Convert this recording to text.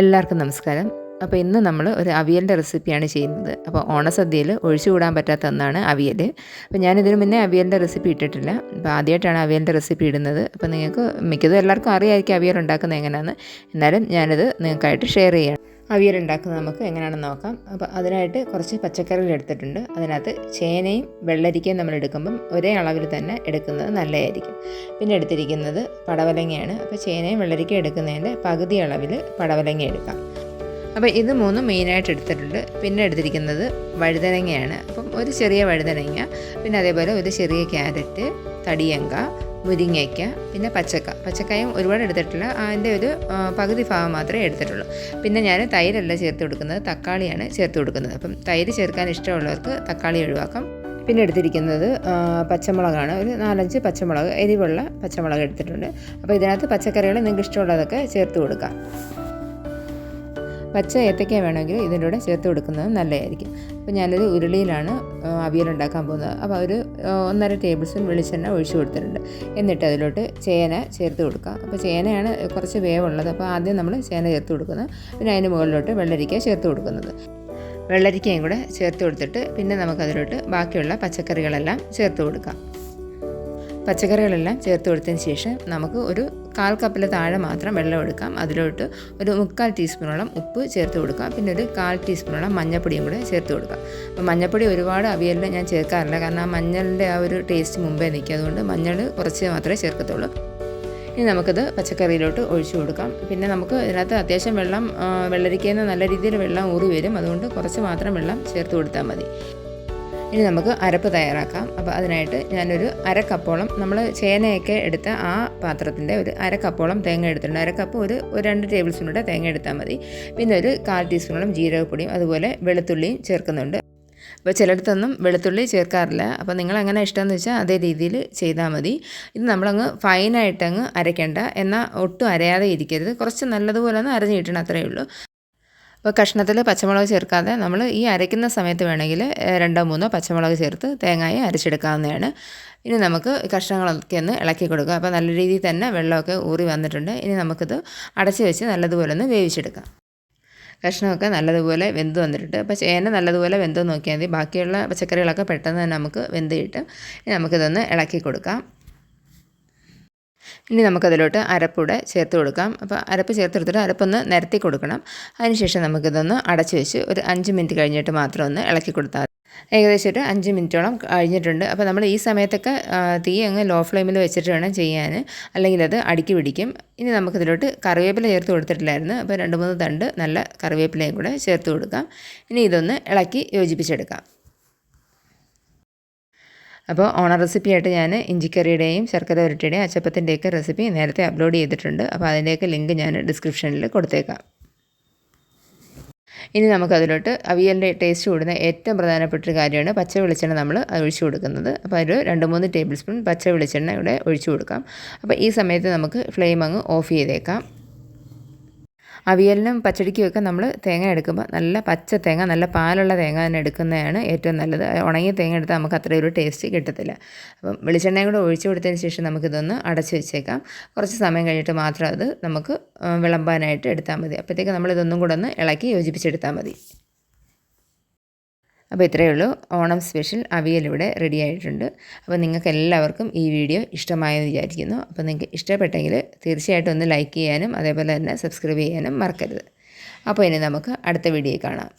എല്ലാവർക്കും നമസ്കാരം. അപ്പോൾ ഇന്ന് നമ്മൾ ഒരു അവിയലിന്റെ റെസിപ്പിയാണ് ചെയ്യുന്നത്. അപ്പോൾ ഓണസദ്യയിൽ ഒഴിച്ചുകൂടാൻ പറ്റാത്ത ഒന്നാണ് അവിയൽ. അപ്പോൾ ഞാനിതിനു മുന്നേ അവിയലിന്റെ റെസിപ്പി ഇട്ടിട്ടില്ല. അപ്പോൾ ആദ്യമായിട്ടാണ് അവിയലിന്റെ റെസിപ്പി ഇടുന്നത്. അപ്പോൾ നിങ്ങൾക്ക് മിക്കതും എല്ലാവർക്കും അറിയാമായിരിക്കും അവിയൽ ഉണ്ടാക്കുന്നത് എങ്ങനെയാണെന്ന്. എന്നാലും ഞാനിത് നിങ്ങൾക്കായിട്ട് ഷെയർ ചെയ്യാം അവിയൽ ഉണ്ടാക്കുന്നത് നമുക്ക് എങ്ങനെയാണെന്ന് നോക്കാം. അപ്പോൾ അതിനായിട്ട് കുറച്ച് പച്ചക്കറികൾ എടുത്തിട്ടുണ്ട്. അതിനകത്ത് ചേനയും വെള്ളരിക്കയും നമ്മൾ എടുക്കുമ്പം ഒരേ അളവിൽ തന്നെ എടുക്കുന്നത് നല്ലതായിരിക്കും. പിന്നെ എടുത്തിരിക്കുന്നത് പടവലങ്ങയാണ്. അപ്പോൾ ചേനയും വെള്ളരിക്കയും എടുക്കുന്നതിന്റെ പകുതി അളവിൽ പടവലങ്ങ എടുക്കാം. അപ്പോൾ ഇത് മൂന്നും മെയിനായിട്ട് എടുത്തിട്ടുണ്ട്. പിന്നെ എടുത്തിരിക്കുന്നത് വഴുതനങ്ങയാണ്. അപ്പം ഒരു ചെറിയ വഴുതനങ്ങ പിന്നെ അതേപോലെ ഒരു ചെറിയ ക്യാരറ്റ് തടിയങ്ക മുരിങ്ങയ്ക്ക പിന്നെ പച്ചക്ക. പച്ചക്കായും ഒരുപാട് എടുത്തിട്ടില്ല. അതിന്റെ ഒരു പകുതി ഭാഗം മാത്രമേ എടുത്തിട്ടുള്ളൂ. പിന്നെ ഞാൻ തൈരല്ല ചേർത്ത് കൊടുക്കുന്നത്. തക്കാളിയാണ് ചേർത്ത് കൊടുക്കുന്നത്. അപ്പം തൈര് ചേർക്കാൻ ഇഷ്ടമുള്ളവർക്ക് തക്കാളി ഒഴിവാക്കാം. പിന്നെ എടുത്തിരിക്കുന്നത് പച്ചമുളകാണ്. ഒരു നാലഞ്ച് പച്ചമുളക് എരിവുള്ള പച്ചമുളക് എടുത്തിട്ടുണ്ട്. അപ്പോൾ ഇതിനകത്ത് പച്ചക്കറികൾ നിങ്ങൾക്ക് ഇഷ്ടമുള്ളതൊക്കെ ചേർത്ത് കൊടുക്കാം. പച്ച ഏത്തക്ക വേണമെങ്കിൽ ഇതിന്റെ കൂടെ ചേർത്ത് കൊടുക്കുന്നത് നല്ലതായിരിക്കും. അപ്പോൾ ഞാനൊരു ഉരുളിയിലാണ് അവിയൽ ഉണ്ടാക്കാൻ പോകുന്നത്. അപ്പോൾ ഒരു ഒന്നര ടേബിൾ സ്പൂൺ വെളിച്ചെണ്ണ ഒഴിച്ച് കൊടുത്തിട്ടുണ്ട്. എന്നിട്ട് അതിലോട്ട് ചേന ചേർത്ത് കൊടുക്കുക. അപ്പോൾ ചേനയാണ് കുറച്ച് വേവുള്ളത്. അപ്പോൾ ആദ്യം നമ്മൾ ചേന ചേർത്ത് കൊടുക്കുന്നത്. പിന്നെ അതിന് മുകളിലോട്ട് വെള്ളരിക്ക ചേർത്ത് കൊടുക്കുന്നത്. വെള്ളരിക്കയും കൂടെ ചേർത്ത് കൊടുത്തിട്ട് പിന്നെ നമുക്കതിലോട്ട് ബാക്കിയുള്ള പച്ചക്കറികളെല്ലാം ചേർത്ത് കൊടുക്കാം. പച്ചക്കറികളെല്ലാം ചേർത്ത് കൊടുത്തതിന് ശേഷം നമുക്ക് ഒരു കാൽ കപ്പിൽ താഴെ മാത്രം വെള്ളം എടുക്കാം. അതിലോട്ട് ഒരു മുക്കാൽ ടീസ്പൂണോളം ഉപ്പ് ചേർത്ത് കൊടുക്കാം. പിന്നെ ഒരു കാൽ ടീസ്പൂണോളം മഞ്ഞൾപ്പൊടിയും കൂടെ ചേർത്ത് കൊടുക്കാം. അപ്പോൾ മഞ്ഞൾപ്പൊടി ഒരുപാട് അവിയലിൽ ഞാൻ ചേർക്കാറില്ല. കാരണം ആ മഞ്ഞളിന്റെ ആ ഒരു ടേസ്റ്റ് മുമ്പേ നിൽക്കുക അതുകൊണ്ട് മഞ്ഞൾ കുറച്ച് മാത്രമേ ചേർക്കത്തുള്ളൂ. ഇനി നമുക്കത് പച്ചക്കറിയിലോട്ട് ഒഴിച്ചു കൊടുക്കാം. പിന്നെ നമുക്ക് ഇതിനകത്ത് അത്യാവശ്യം വെള്ളം വെള്ളരിക്കുന്ന നല്ല രീതിയിൽ വെള്ളം ഊറി വരും. അതുകൊണ്ട് കുറച്ച് മാത്രം വെള്ളം ചേർത്ത് കൊടുത്താൽ മതി. ഇനി നമുക്ക് അരപ്പ് തയ്യാറാക്കാം. അപ്പോൾ അതിനായിട്ട് ഞാനൊരു അരക്കപ്പോളം നമ്മൾ ചേനയൊക്കെ എടുത്ത ആ പാത്രത്തിന്റെ ഒരു അരക്കപ്പോളം തേങ്ങ എടുത്തിട്ടുണ്ട്. അരക്കപ്പ് ഒരു ഒരു രണ്ട് ടേബിൾ സ്പൂണിന്റെ തേങ്ങ എടുത്താൽ മതി. പിന്നെ ഒരു കാൽ ടീസ്പൂണോളം ജീരകപ്പൊടിയും അതുപോലെ വെളുത്തുള്ളിയും ചേർക്കുന്നുണ്ട്. അപ്പോൾ ചിലയിടത്തൊന്നും വെളുത്തുള്ളി ചേർക്കാറില്ല. അപ്പോൾ നിങ്ങൾ എങ്ങനെ ഇഷ്ടമെന്ന് വെച്ചാൽ അതേ രീതിയിൽ ചെയ്താൽ മതി. ഇത് നമ്മളങ്ങ് ഫൈനായിട്ടങ്ങ് അരയ്ക്കേണ്ട. എന്നാൽ ഒട്ടും അരയാതെ ഇരിക്കരുത്. കുറച്ച് നല്ലതുപോലെ ഒന്ന് അരഞ്ഞു കിട്ടണം അത്രയേ ഉള്ളൂ. അപ്പോൾ കഷ്ണത്തിൽ പച്ചമുളക് ചേർക്കാതെ നമ്മൾ ഈ അരയ്ക്കുന്ന സമയത്ത് വേണമെങ്കിൽ രണ്ടോ മൂന്നോ പച്ചമുളക് ചേർത്ത് തേങ്ങായി അരച്ചെടുക്കാവുന്നതാണ്. ഇനി നമുക്ക് കഷ്ണങ്ങളൊക്കെ ഒന്ന് ഇളക്കി കൊടുക്കുക അപ്പോൾ നല്ല രീതിയിൽ തന്നെ വെള്ളമൊക്കെ ഊറി വന്നിട്ടുണ്ട്. ഇനി നമുക്കിത് അടച്ചു വെച്ച് നല്ലതുപോലെ ഒന്ന് വേവിച്ചെടുക്കാം. കഷ്ണമൊക്കെ നല്ലതുപോലെ വെന്ത് വന്നിട്ടുണ്ട്. അപ്പോൾ ചേന നല്ലതുപോലെ വെന്ത് നോക്കിയാൽ മതി. ബാക്കിയുള്ള പച്ചക്കറികളൊക്കെ പെട്ടെന്ന് തന്നെ നമുക്ക് വെന്ത് കിട്ടും. നമുക്കിതൊന്ന് ഇളക്കി കൊടുക്കാം. ഇനി നമുക്കതിലോട്ട് അരപ്പൂടെ ചേർത്ത് കൊടുക്കാം. അപ്പോൾ അരപ്പ് ചേർത്തെടുത്തിട്ട് അരപ്പൊന്ന് നിരത്തി കൊടുക്കണം. അതിനുശേഷം നമുക്കിതൊന്ന് അടച്ചു വെച്ച് ഒരു അഞ്ച് മിനിറ്റ് കഴിഞ്ഞിട്ട് മാത്രം ഒന്ന് ഇളക്കി കൊടുത്താൽ ഏകദേശം ഒരു അഞ്ച് മിനിറ്റോളം കഴിഞ്ഞിട്ടുണ്ട്. അപ്പോൾ നമ്മൾ ഈ സമയത്തൊക്കെ തീ അങ്ങ് ലോ ഫ്ലെയിമിൽ വെച്ചിട്ട് വേണം ചെയ്യാൻ. അല്ലെങ്കിൽ അത് അടുക്കി പിടിക്കും. ഇനി നമുക്കിതിലോട്ട് കറിവേപ്പില ചേർത്ത് കൊടുത്തിട്ടില്ലായിരുന്നു. അപ്പോൾ രണ്ട് മൂന്ന് തണ്ട് നല്ല കറിവേപ്പിലയും കൂടെ ചേർത്ത് കൊടുക്കാം. ഇനി ഇതൊന്ന് ഇളക്കി യോജിപ്പിച്ചെടുക്കാം. അപ്പോൾ ഓണ റെസിപ്പിയായിട്ട് ഞാൻ ഇഞ്ചിക്കറിയുടെയും ശർക്കര ഉരുട്ടിയുടെയും അച്ചപ്പത്തിന്റെയൊക്കെ റെസിപ്പി നേരത്തെ അപ്ലോഡ് ചെയ്തിട്ടുണ്ട്. അപ്പോൾ അതിന്റെയൊക്കെ ലിങ്ക് ഞാൻ ഡിസ്ക്രിപ്ഷനിൽ കൊടുത്തേക്കാം. ഇനി നമുക്കതിലോട്ട് അവിയലിന്റെ ടേസ്റ്റ് കൂടുന്ന ഏറ്റവും പ്രധാനപ്പെട്ട ഒരു കാര്യമാണ് പച്ച വെളിച്ചെണ്ണ നമ്മൾ ഒഴിച്ചു കൊടുക്കുന്നത്. അപ്പോൾ അതിൽ രണ്ട് മൂന്ന് ടേബിൾ സ്പൂൺ പച്ച വെളിച്ചെണ്ണ ഇവിടെ ഒഴിച്ചു കൊടുക്കാം. അപ്പോൾ ഈ സമയത്ത് നമുക്ക് ഫ്ലെയിം അങ്ങ് ഓഫ് ചെയ്തേക്കാം. അവിയലിനും പച്ചടിക്കുമൊക്കെ നമ്മൾ തേങ്ങ എടുക്കുമ്പോൾ നല്ല പച്ച തേങ്ങ നല്ല പാലുള്ള തേങ്ങ തന്നെ എടുക്കുന്നതാണ് ഏറ്റവും നല്ലത്. ഉണങ്ങിയ തേങ്ങ എടുത്താൽ നമുക്ക് അത്രയും ഒരു ടേസ്റ്റ് കിട്ടത്തില്ല. അപ്പം വെളിച്ചെണ്ണയും കൂടെ ഒഴിച്ചു കൊടുത്തതിന് ശേഷം നമുക്കിതൊന്ന് അടച്ചു വെച്ചേക്കാം. കുറച്ച് സമയം കഴിഞ്ഞിട്ട് മാത്രം അത് നമുക്ക് വിളമ്പാനായിട്ട് എടുത്താൽ മതി. അപ്പോഴത്തേക്ക് നമ്മളിതൊന്നും കൂടെ ഒന്ന് ഇളക്കി യോജിപ്പിച്ചെടുത്താൽ മതി. അപ്പോൾ ഇത്രയേ ഉള്ളൂ. ഓണം സ്പെഷ്യൽ അവിയലിവിടെ റെഡി ആയിട്ടുണ്ട്. അപ്പോൾ നിങ്ങൾക്ക് എല്ലാവർക്കും ഈ വീഡിയോ ഇഷ്ടമായെന്ന് വിചാരിക്കുന്നു. അപ്പോൾ നിങ്ങൾക്ക് ഇഷ്ടപ്പെട്ടെങ്കിൽ തീർച്ചയായിട്ടും ഒന്ന് ലൈക്ക് ചെയ്യാനും അതേപോലെ തന്നെ സബ്സ്ക്രൈബ് ചെയ്യാനും മറക്കരുത്. അപ്പോൾ ഇനി നമുക്ക് അടുത്ത വീഡിയോ കാണാം.